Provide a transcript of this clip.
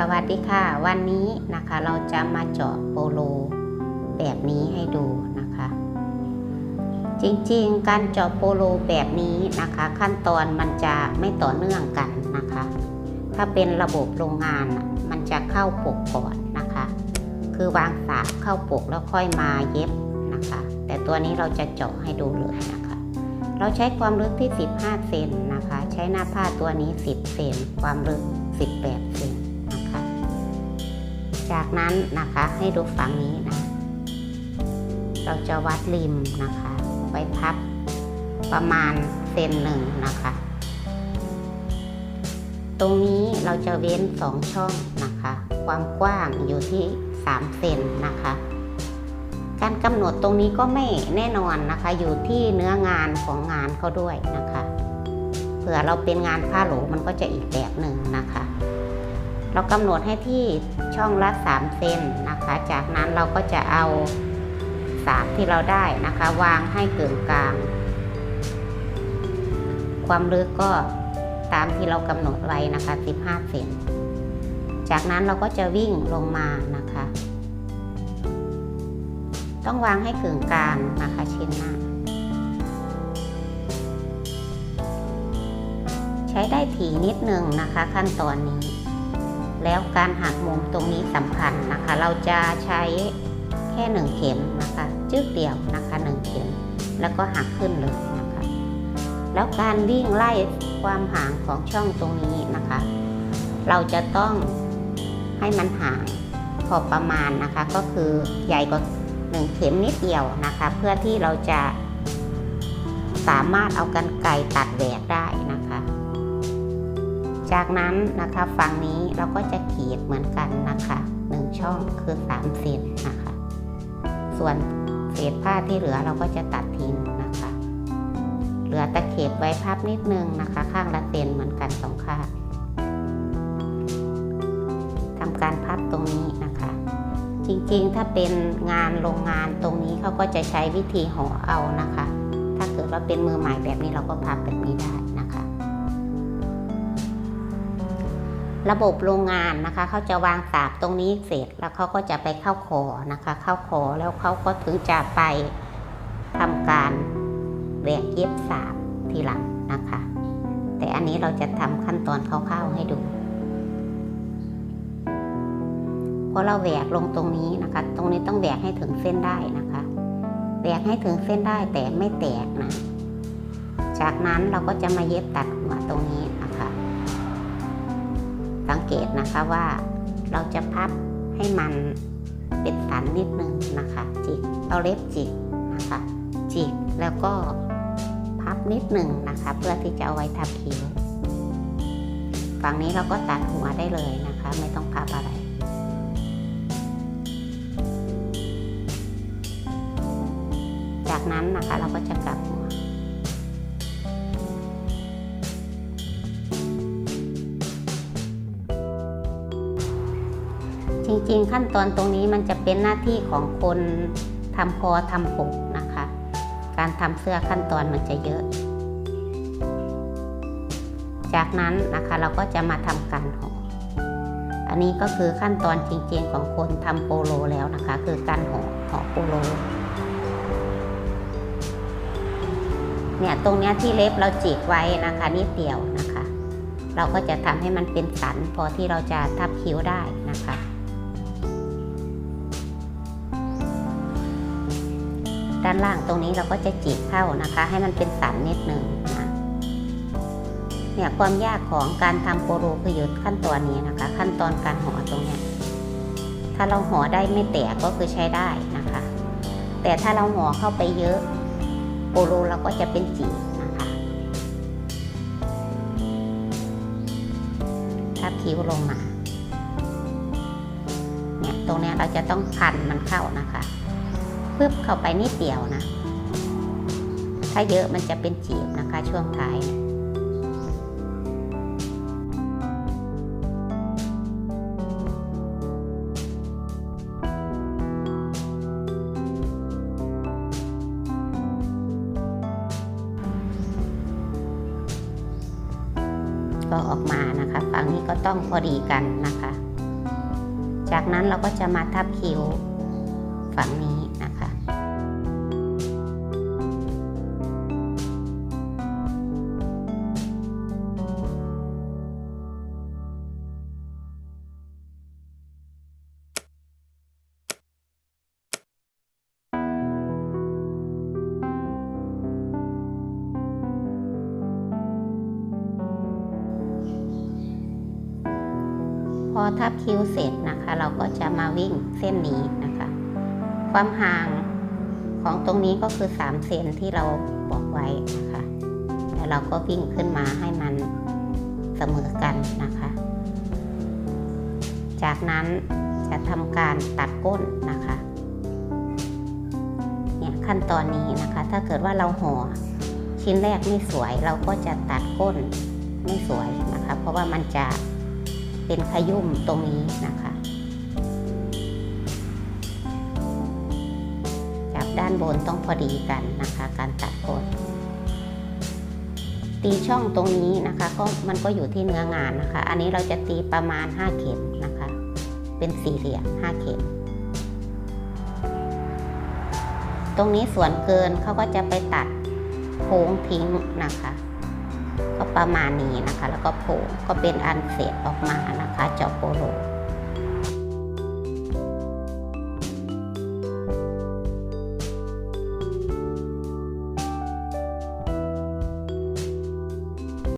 สวัสดีค่ะ วันนี้นะคะเราจะมาเจาะโปโลแบบนี้ให้ดูนะคะ จริงๆ การเจาะโปโลแบบนี้นะคะ ขั้นตอนมันจะไม่ต่อเนื่องกันนะคะ ถ้าเป็นระบบโรงงานมันจะเข้าปกก่อนนะคะ คือวางสากเข้าปกแล้วค่อยมาเย็บนะคะ แต่ตัวนี้เราจะเจาะให้ดูเลยนะคะ เราใช้ความลึกที่ 15 เซนนะคะ ใช้หน้าผ้าตัวนี้ 10 เซนความลึก 18เซ จากนั้นนะคะให้ดูฝั่งนี้นะเราจะวัดริมนะคะ ไว้พับประมาณเซนหนึ่งนะคะ ตรงนี้เราจะเว้นสองช่องนะคะ ความกว้างอยู่ที่3เซนนะคะ การกำหนดตรงนี้ก็ไม่แน่นอนนะคะ อยู่ที่เนื้องานของงานเขาด้วยนะคะ เผื่อเราเป็นงานผ้าโหลมันก็จะอีกแบบหนึ่งนะคะ เรากำหนดให้ที่ช่องละ3เซนนะคะ จากนั้นเราก็จะเอาสากที่เราได้นะคะ วางให้เกินกลาง ความลึกก็ตามที่เรากำหนดไว้นะคะ 15เซนจากนั้นเราก็จะวิ่งลงมานะคะ ต้องวางให้เกึ่งกลางนะคะชิ้นหน้าใช้ได้ถี่นิดนึงนะคะขั้นตอนนี้ แล้วการหักมุมตรงนี้สำคัญนะคะ เราจะใช้แค่หนึ่งเข็มนะคะจึ๊กเดียวนะคะหนึ่งเข็ม แล้วก็หักขึ้นเลยนะคะ แล้วการวิ่งไล่ความห่างของช่องตรงนี้นะคะ เราจะต้องให้มันห่างพอประมาณนะคะ ก็คือใหญ่กว่าหนึ่งเข็มนิดเดียวนะคะ เพื่อที่เราจะสามารถเอากันไกรตัดแหวกได้ จากนั้นนะคะฝั่งนี้เราก็จะขีดเหมือนกันนะคะหนึ่งช่องคือ3เซนนะคะ ส่วนเศษผ้าที่เหลือเราก็จะตัดทิ้งนะคะ เหลือตะเข็บไว้พับนิดนึงนะคะ ข้างละเซนเหมือนกันสองข้างทำการพับตรงนี้นะคะ จริงๆถ้าเป็นงานโรงงานตรงนี้เขาก็จะใช้วิธีห่อเอานะคะ ถ้าเกิดว่าเป็นมือใหม่แบบนี้เราก็พับแบบนี้ได้ ระบบโรงงานนะคะเขาจะวางสากตรงนี้เสร็จแล้วเขาก็จะไปเข้าคอนะคะ เข้าคอแล้วเขาก็ถึงจะไปทำการแหวกเย็บสากทีหลังนะคะ แต่อันนี้เราจะทำขั้นตอนคร่าวๆให้ดูพอเราแหวกลงตรงนี้นะคะ ตรงนี้ต้องแหวกให้ถึงเส้นได้นะคะแหวกให้ถึงเส้นได้แต่ไม่แตกนะ จากนั้นเราก็จะมาเย็บตัดหัวตรงนี้ สังเกตนะคะว่าเราจะพับให้มันเป็นสันนิดนึงนะคะจิกเอาเล็บจิกนะคะจิกแล้วก็พับนิดหนึ่งนะคะ เพื่อที่จะเอาไว้ทับคิ้วฝั่งนี้เราก็ตัดหัวได้เลยนะคะ ไม่ต้องพับอะไรจากนั้นนะคะเราก็จะกลับหัว จริงๆขั้นตอนตรงนี้มันจะเป็นหน้าที่ของคนทำคอทำปกนะคะ การทำเสื้อขั้นตอนมันจะเยอะ จากนั้นนะคะเราก็จะมาทำการห่ออันนี้ก็คือขั้นตอนจริงๆของคนทำโปโลแล้วนะคะ คือการห่อห่อโปโลเนี่ยตรงเนี้ยที่เล็บเราจีกไว้นะคะนิดเดียวนะคะ เราก็จะทำให้มันเป็นสันพอที่เราจะทับคิ้วได้นะคะ ด้านล่างตรงนี้เราก็จะจีบเข้านะคะ ให้มันเป็นสันนิดหนึ่งนะเนี่ยความยากของการทำโปโลคืออยู่ขั้นตอนนี้นะคะ ขั้นตอนการห่อตรงเนี้ยถ้าเราห่อได้ไม่แตกก็คือใช้ได้นะคะ แต่ถ้าเราห่อเข้าไปเยอะโปโลเราก็จะเป็นจีบนะคะทับคิ้วลงมาเนี่ยตรงเนี้ยเราจะต้องพันมันเข้านะคะ ปึ๊บเข้าไปนิดเดียวนะ ถ้าเยอะมันจะเป็นจีบนะคะช่วงท้ายก็ออกมานะคะฝั่งนี้ก็ต้องพอดีกันนะคะ จากนั้นเราก็จะมาทับคิ้วฝั่งนี้นะคะ อทับคิ้วเสร็จนะคะ เราก็จะมาวิ่งเส้นนี้นะคะ ความห่างของตรงนี้ก็คือ3เซนที่เราบอกไว้นะคะแล้วเราก็วิ่งขึ้นมาให้มันเสมอกันนะคะ จากนั้นจะทำการตัดก้นนะคะเนี่ยขั้นตอนนี้นะคะ ถ้าเกิดว่าเราห่อชิ้นแรกไม่สวยเราก็จะตัดก้นไม่สวยนะคะ เพราะว่ามันจะ เป็นขยุ่มตรงนี้นะคะ จับด้านบนต้องพอดีกันนะคะ การตัดก้นตีช่องตรงนี้นะคะก็มันก็อยู่ที่เนื้องานนะคะ อันนี้เราจะตีประมาณ 5 เข็มนะคะ เป็นสี่เหลี่ยม5เข็ม ตรงนี้ส่วนเกินเขาก็จะไปตัดโค้งทิ้งนะคะ ก็ประมาณนี้นะคะ แล้วก็โผล่ก็เป็นอันเสร็จออกมานะคะจอโปโล